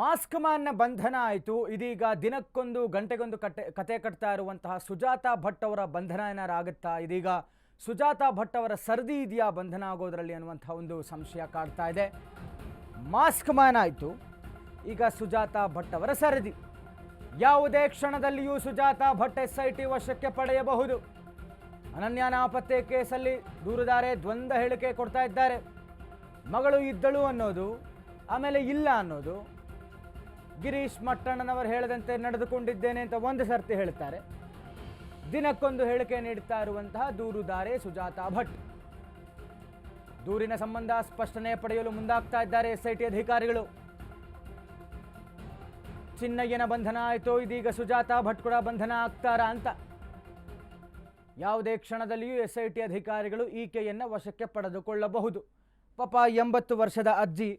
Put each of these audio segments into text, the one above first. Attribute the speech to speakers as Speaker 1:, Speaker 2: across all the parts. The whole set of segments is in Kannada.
Speaker 1: ಮಾಸ್ಕ್ ಮ್ಯಾನ್ನ ಬಂಧನ ಆಯಿತು. ಇದೀಗ ದಿನಕ್ಕೊಂದು, ಗಂಟೆಗೊಂದು ಕಟ್ಟೆ, ಕತೆ ಕಟ್ತಾ ಇರುವಂತಹ ಸುಜಾತಾ ಭಟ್ ಅವರ ಬಂಧನ ಏನಾರಾಗುತ್ತಾ? ಇದೀಗ ಸುಜಾತಾ ಭಟ್ ಅವರ ಸರದಿ ಇದೆಯಾ ಬಂಧನ ಆಗೋದ್ರಲ್ಲಿ ಅನ್ನುವಂಥ ಒಂದು ಸಂಶಯ ಕಾಡ್ತಾ ಇದೆ. ಮಾಸ್ಕ್ ಮ್ಯಾನ್ ಆಯಿತು. ಈಗ ಸುಜಾತಾ ಭಟ್ ಅವರ ಸರದಿ. ಯಾವುದೇ ಕ್ಷಣದಲ್ಲಿಯೂ Sujatha Bhat S I T ವಶಕ್ಕೆ ಪಡೆಯಬಹುದು. ಅನನ್ಯ ನಾಪತ್ತೆ ಕೇಸಲ್ಲಿ ದೂರುದಾರೆ ದ್ವಂದ್ವ ಹೇಳಿಕೆ ಕೊಡ್ತಾ ಇದ್ದಾರೆ. ಮಗಳು ಇದ್ದಳು ಅನ್ನೋದು, ಆಮೇಲೆ ಇಲ್ಲ ಅನ್ನೋದು ಗಿರೀಶ್ ಮಟ್ಟಣ್ಣನವರು ಹೇಳದಂತೆ ನಡೆದುಕೊಂಡಿದ್ದೇನೆ ಅಂತ ಒಂದು ಸರ್ತಿ ಹೇಳ್ತಾರೆ. ದಿನಕ್ಕೊಂದು ಹೇಳಿಕೆ ನೀಡುತ್ತಾ ಇರುವಂತಹ ದೂರುದಾರೆ ಸುಜಾತಾ ಭಟ್. ದೂರಿನ ಸಂಬಂಧ ಸ್ಪಷ್ಟನೆ ಪಡೆಯಲು ಮುಂದಾಗ್ತಾ ಇದ್ದಾರೆ ಎಸ್ಐಟಿ ಅಧಿಕಾರಿಗಳು. ಚಿನ್ನಯ್ಯನ ಬಂಧನ ಆಯಿತು ಇದೀಗ ಸುಜಾತಾ ಭಟ್ ಕೂಡ ಬಂಧನ ಆಗ್ತಾರಾ ಅಂತ. ಯಾವುದೇ ಕ್ಷಣದಲ್ಲಿಯೂ ಎಸ್ಐಟಿ ಅಧಿಕಾರಿಗಳು ಈಕೆಯನ್ನು ವಶಕ್ಕೆ ಪಡೆದುಕೊಳ್ಳಬಹುದು. ಪಾಪ ಎಂಬತ್ತು ವರ್ಷದ ಅಜ್ಜಿ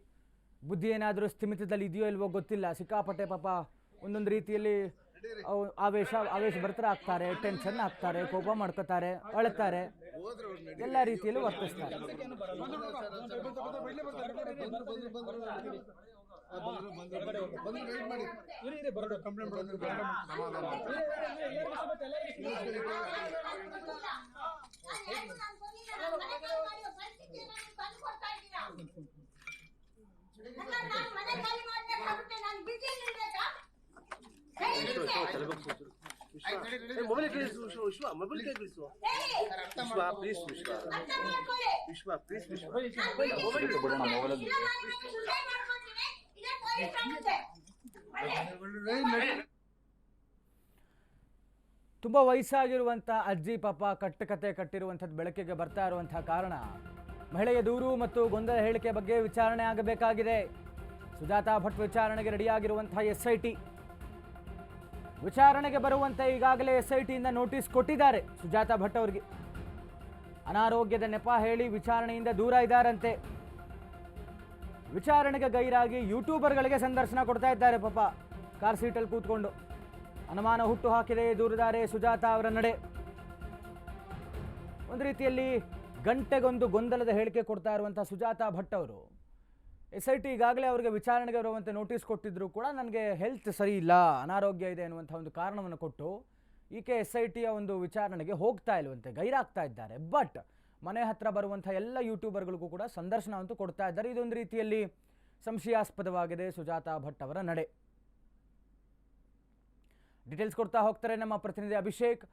Speaker 1: ಬುದ್ಧಿ ಏನಾದರೂ ಸ್ಥಿಮಿತದಲ್ಲಿ ಇದೆಯೋ ಇಲ್ವೋ ಗೊತ್ತಿಲ್ಲ. ಸಿಕ್ಕಾಪಟ್ಟೆ ಪಾಪ ಒಂದೊಂದು ರೀತಿಯಲ್ಲಿ ಆವೇಶ ಆವೇಶ ಬರ್ತರ ಆಗ್ತಾರೆ ಟೆನ್ಷನ್ ಆಗ್ತಾರೆ, ಕೋಪ ಮಾಡ್ಕೋತಾರೆ, ಅಳ್ತಾರೆ. ಎಲ್ಲ ರೀತಿಯಲ್ಲೂ ವರ್ತಿಸ್ತಾರೆ.
Speaker 2: ಮೊಬೈಲ್ ಕೇಳಿಸು ವಿಶ್ವ ವಿಶ್ವ ಮೊಬೈಲ್ ಕೇಳಿಸು ವಿಶ್ವ ಪ್ಲೀಸ್ ವಿಶ್ವ ವಿಶ್ವ ಪ್ಲೀಸ್ ವಿಶ್ವ
Speaker 1: ತುಂಬ ವಯಸ್ಸಾಗಿರುವಂಥ ಅಜ್ಜಿ ಪಾಪ ಕಟ್ಟು ಕತೆ ಕಟ್ಟಿರುವಂಥದ್ದು ಬೆಳಕಿಗೆ ಬರ್ತಾ ಇರುವಂಥ ಕಾರಣ. ಮಹಿಳೆಯ ದೂರು ಮತ್ತು ಗೊಂದಲ ಹೇಳಿಕೆ ಬಗ್ಗೆ ವಿಚಾರಣೆ ಆಗಬೇಕಾಗಿದೆ. ಸುಜಾತಾ ಭಟ್ ವಿಚಾರಣೆಗೆ ರೆಡಿಯಾಗಿರುವಂತಹ ಎಸ್ ಐ ಟಿ. ವಿಚಾರಣೆಗೆ ಬರುವಂತೆ ಈಗಾಗಲೇ ಎಸ್ಐಟಿಯಿಂದ ನೋಟಿಸ್ ಕೊಟ್ಟಿದ್ದಾರೆ. ಸುಜಾತ ಭಟ್ ಅವರಿಗೆ. ಅನಾರೋಗ್ಯದ ನೆಪ ಹೇಳಿ ವಿಚಾರಣೆಯಿಂದ ದೂರ ಇದ್ದಾರಂತೆ. ವಿಚಾರಣೆಗೆ ಗೈರಾಗಿ ಯೂಟ್ಯೂಬರ್ಗಳಿಗೆ ಸಂದರ್ಶನ ಕೊಡ್ತಾ ಇದ್ದಾರೆ ಪಾಪ. ಕಾರ್ ಸೀಟಲ್ಲಿ ಕೂತ್ಕೊಂಡು. ಅನುಮಾನ ಹುಟ್ಟು ಹಾಕಿದೆ ದೂರದಾರೆ ಸುಜಾತಾ ಅವರ ನಡೆ. ಒಂದು ರೀತಿಯಲ್ಲಿ ಗಂಟೆಗೊಂದು ಗೊಂದಲದ ಹೇಳಿಕೆ ಕೊಡ್ತಾ ಇರುವಂಥ ಸುಜಾತ ಭಟ್ ಅವರು. ಎಸ್ ಐ ಟಿ ಈಗಾಗಲೇ ಅವರಿಗೆ ವಿಚಾರಣೆಗೆ ಬರುವಂತೆ ನೋಟಿಸ್ ಕೊಟ್ಟಿದ್ದರೂ ಕೂಡ ನನಗೆ ಹೆಲ್ತ್ ಸರಿ ಇಲ್ಲ, ಅನಾರೋಗ್ಯ ಇದೆ ಅನ್ನುವಂಥ ಒಂದು ಕಾರಣವನ್ನು ಕೊಟ್ಟು ಈಕೆ ಎಸ್ ಐ ಟಿಯ ಒಂದು ವಿಚಾರಣೆಗೆ ಹೋಗ್ತಾ ಇಲ್ವಂತೆ, ಗೈರಾಗ್ತಾ ಇದ್ದಾರೆ. ಬಟ್ ಮನೆ ಹತ್ರ ಬರುವಂಥ ಎಲ್ಲ ಯೂಟ್ಯೂಬರ್ಗಳಿಗೂ ಕೂಡ ಸಂದರ್ಶನ ಅಂತೂ ಕೊಡ್ತಾ ಇದ್ದಾರೆ. ಇದೊಂದು ರೀತಿಯಲ್ಲಿ ಸಂಶಯಾಸ್ಪದವಾಗಿದೆ ಸುಜಾತಾ ಭಟ್ ಅವರ ನಡೆ. ಡೀಟೇಲ್ಸ್ ಕೊಡ್ತಾ ಹೋಗ್ತಾರೆ ನಮ್ಮ ಪ್ರತಿನಿಧಿ ಅಭಿಷೇಕ್.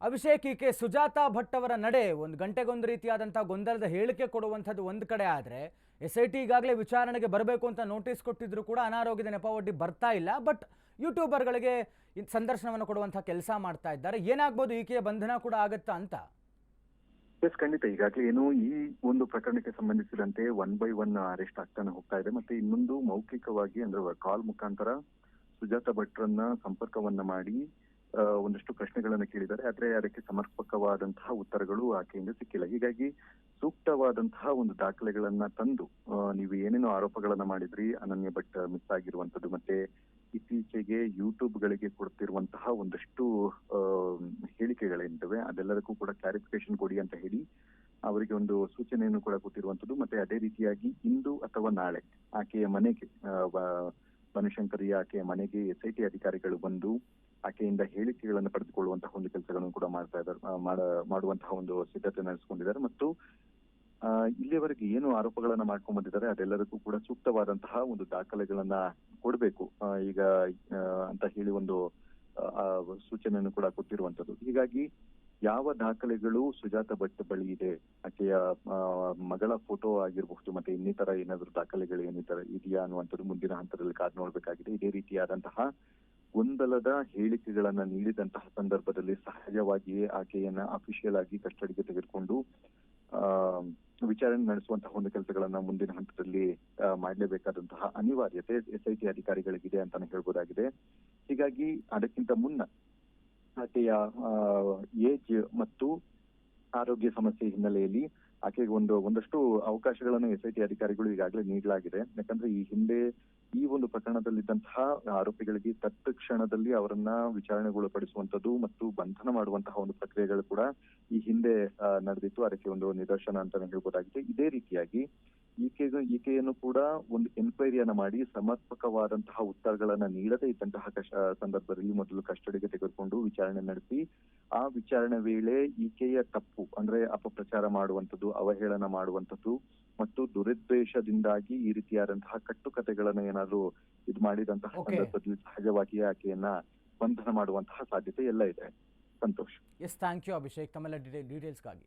Speaker 1: ಅಭಿಷೇಕ್, ಈಕೆ ಸುಜಾತಾ ಭಟ್ ಅವರ ನಡೆ. ಒಂದು ಗಂಟೆಗೊಂದು ರೀತಿಯಾದಂಥ ಗೊಂದಲದ ಹೇಳಿಕೆ ಕೊಡುವಂಥದ್ದು ಒಂದು ಕಡೆ ಆದರೆ ಎಸ್ ಐ ಟಿ ಈಗಾಗಲೇ ವಿಚಾರಣೆಗೆ ಬರಬೇಕು ಅಂತ ನೋಟಿಸ್ ಕೊಟ್ಟಿದ್ರು ಕೂಡ ಅನಾರೋಗ್ಯದ ನೆಪ ಒಡ್ಡಿ ಬರ್ತಾ ಇಲ್ಲ, ಬಟ್ ಯೂಟ್ಯೂಬರ್ಗಳಿಗೆ ಸಂದರ್ಶನವನ್ನು ಕೊಡುವಂತಹ ಕೆಲಸ ಮಾಡ್ತಾ ಇದ್ದಾರೆ. ಏನಾಗ್ಬೋದು ಈಕೆಯ ಬಂಧನ ಕೂಡ ಆಗುತ್ತಾ ಅಂತ?
Speaker 3: ಎಸ್ ಖಂಡಿತ. ಈಗಾಗಲೇ ಏನು ಈ ಒಂದು ಪ್ರಕರಣಕ್ಕೆ ಸಂಬಂಧಿಸಿದಂತೆ ಒನ್ ಬೈ ಒನ್ ಅರೆಸ್ಟ್ ಆಗ್ತಾನೆ ಹೋಗ್ತಾ ಇದೆ. ಮತ್ತೆ ಇನ್ನೊಂದು ಮೌಖಿಕವಾಗಿ ಅಂದ್ರೆ ಕಾಲ್ ಮುಖಾಂತರ ಸುಜಾತ ಭಟ್ರನ್ನ ಸಂಪರ್ಕವನ್ನ ಮಾಡಿ ಒಂದಷ್ಟು ಪ್ರಶ್ನೆಗಳನ್ನು ಕೇಳಿದ್ದಾರೆ. ಆದರೆ ಅದಕ್ಕೆ ಸಮರ್ಪಕವಾದಂತಹ ಉತ್ತರಗಳು ಆಕೆಯಿಂದ ಸಿಕ್ಕಿಲ್ಲ. ಹೀಗಾಗಿ ಸೂಕ್ತವಾದಂತಹ ಒಂದು ದಾಖಲೆಗಳನ್ನ ತಂದು ನೀವು ಏನೇನೋ ಆರೋಪಗಳನ್ನ ಮಾಡಿದ್ರಿ, ಅನನ್ಯ ಭಟ್ ಮಿಸ್ ಆಗಿರುವಂತದ್ದು ಮತ್ತೆ ಇತ್ತೀಚೆಗೆ ಯೂಟ್ಯೂಬ್ಗಳಿಗೆ ಕೊಡ್ತಿರುವಂತಹ ಒಂದಷ್ಟು ಹೇಳಿಕೆಗಳೇನಿದ್ದಾವೆ. ಅದೆಲ್ಲದಕ್ಕೂ ಕೂಡ ಕ್ಲಾರಿಫಿಕೇಶನ್ ಕೊಡಿ ಅಂತ ಹೇಳಿ ಅವರಿಗೆ ಒಂದು ಸೂಚನೆಯನ್ನು ಕೂಡ ಕೊಟ್ಟಿರುವಂತದ್ದು ಮತ್ತೆ ಅದೇ ರೀತಿಯಾಗಿ ಇಂದು ಅಥವಾ ನಾಳೆ ಆಕೆಯ ಮನೆಗೆ ಬನಶಂಕರಿಯ ಬನಶಂಕರಿ ಆಕೆಯ ಮನೆಗೆ ಎಸ್ ಐ ಟಿ ಅಧಿಕಾರಿಗಳು ಬಂದು ಆಕೆಯಿಂದ ಹೇಳಿಕೆಗಳನ್ನು ಪಡೆದುಕೊಳ್ಳುವಂತಹ ಒಂದು ಕೆಲಸಗಳನ್ನು ಕೂಡ ಮಾಡ್ತಾ ಇದ್ದಾರೆ ಮಾಡ, ಮಾಡುವಂತಹ ಒಂದು ಸಿದ್ಧತೆ ನಡೆಸಿಕೊಂಡಿದ್ದಾರೆ. ಮತ್ತು ಇಲ್ಲಿಯವರೆಗೆ ಏನು ಆರೋಪಗಳನ್ನ ಮಾಡ್ಕೊಂಡ್ ಬಂದಿದ್ದಾರೆ, ಅದೆಲ್ಲದಕ್ಕೂ ಕೂಡ ಸೂಕ್ತವಾದಂತಹ ಒಂದು ದಾಖಲೆಗಳನ್ನ ಕೊಡಬೇಕು. ಈಗ ಅಂತ ಹೇಳಿ ಒಂದು ಸೂಚನೆಯನ್ನು ಕೂಡ ಕೊಟ್ಟಿರುವಂತದ್ದು ಹೀಗಾಗಿ ಯಾವ ದಾಖಲೆಗಳು ಸುಜಾತ ಭಟ್ ಬಳಿ ಇದೆ, ಆಕೆಯ ಮಗಳ ಫೋಟೋ ಆಗಿರಬಹುದು, ಮತ್ತೆ ಇನ್ನಿತರ ಏನಾದ್ರು ದಾಖಲೆಗಳು ಏನಿತರ ಇದೆಯಾ ಅನ್ನುವಂಥದ್ದು ಮುಂದಿನ ಹಂತದಲ್ಲಿ ಕಾದು ನೋಡ್ಬೇಕಾಗಿದೆ. ಇದೇ ರೀತಿಯಾದಂತಹ ಗೊಂದಲದ ಹೇಳಿಕೆಗಳನ್ನ ನೀಡಿದಂತಹ ಸಂದರ್ಭದಲ್ಲಿ ಸಹಜವಾಗಿಯೇ ಆಕೆಯನ್ನ ಅಫಿಷಿಯಲ್ ಆಗಿ ಕಸ್ಟಡಿಗೆ ತೆಗೆದುಕೊಂಡು, ಆ, ವಿಚಾರಣೆ ನಡೆಸುವಂತಹ ಒಂದು ಕೆಲಸಗಳನ್ನ ಮುಂದಿನ ಹಂತದಲ್ಲಿ ಮಾಡಲೇಬೇಕಾದಂತಹ ಅನಿವಾರ್ಯತೆ ಎಸ್ ಐ ಟಿ ಅಧಿಕಾರಿಗಳಿಗಿದೆ ಅಂತಾನೆ ಹೇಳ್ಬೋದಾಗಿದೆ. ಹೀಗಾಗಿ ಅದಕ್ಕಿಂತ ಮುನ್ನ ಆಕೆಯ ಏಜ್ ಮತ್ತು ಆರೋಗ್ಯ ಸಮಸ್ಯೆ ಹಿನ್ನೆಲೆಯಲ್ಲಿ ಆಕೆಗೆ ಒಂದು, ಒಂದಷ್ಟು ಅವಕಾಶಗಳನ್ನು ಎಸ್ ಐ ಟಿ ಅಧಿಕಾರಿಗಳು ಈಗಾಗಲೇ ನೀಡಲಾಗಿದೆ. ಯಾಕಂದ್ರೆ ಈ ಹಿಂದೆ ಈ ಒಂದು ಪ್ರಕರಣದಲ್ಲಿದ್ದಂತಹ ಆರೋಪಿಗಳಿಗೆ ತತ್ಕ್ಷಣದಲ್ಲಿ ಅವರನ್ನ ವಿಚಾರಣೆಗೊಳಪಡಿಸುವಂತದ್ದು ಮತ್ತು ಬಂಧನ ಮಾಡುವಂತಹ ಒಂದು ಪ್ರಕ್ರಿಯೆಗಳು ಕೂಡ ಈ ಹಿಂದೆ ನಡೆದಿತ್ತು. ಅದಕ್ಕೆ ಒಂದು ನಿದರ್ಶನ ಅಂತಾನೆ ಹೇಳ್ಬೋದಾಗಿದೆ. ಇದೇ ರೀತಿಯಾಗಿ ಈಕೆಗೂ, ಈಕೆಯನ್ನು ಕೂಡ ಒಂದು ಎನ್ಕ್ವೈರಿಯನ್ನ ಮಾಡಿ ಸಮರ್ಪಕವಾದಂತಹ ಉತ್ತರಗಳನ್ನ ನೀಡದೇ ಇದ್ದಂತಹ ಸಂದರ್ಭದಲ್ಲಿ ಮೊದಲು ಕಸ್ಟಡಿಗೆ ತೆಗೆದುಕೊಂಡು ವಿಚಾರಣೆ ನಡೆಸಿ ಆ ವಿಚಾರಣೆ ವೇಳೆ ಈಕೆಯ ತಪ್ಪು ಅಂದ್ರೆ ಅಪಪ್ರಚಾರ ಮಾಡುವಂಥದ್ದು ಅವಹೇಳನ ಮಾಡುವಂಥದ್ದು ಮತ್ತು ದುರುದ್ದೇಶದಿಂದಾಗಿ ಈ ರೀತಿಯಾದಂತಹ ಕಟ್ಟುಕತೆಗಳನ್ನ ಏನಾದ್ರು ಇದು ಮಾಡಿದಂತಹ ಸಂದರ್ಭದಲ್ಲಿ ಸಹಜವಾಗಿ ಆಕೆಯನ್ನ ಬಂಧನ ಮಾಡುವಂತಹ ಸಾಧ್ಯತೆ ಎಲ್ಲ ಇದೆ. Santosh.
Speaker 1: Yes thank you Abhishek ತಮ್ಮೆಲ್ಲ ಡೀಟೇಲ್ಸ್ಗಾಗಿ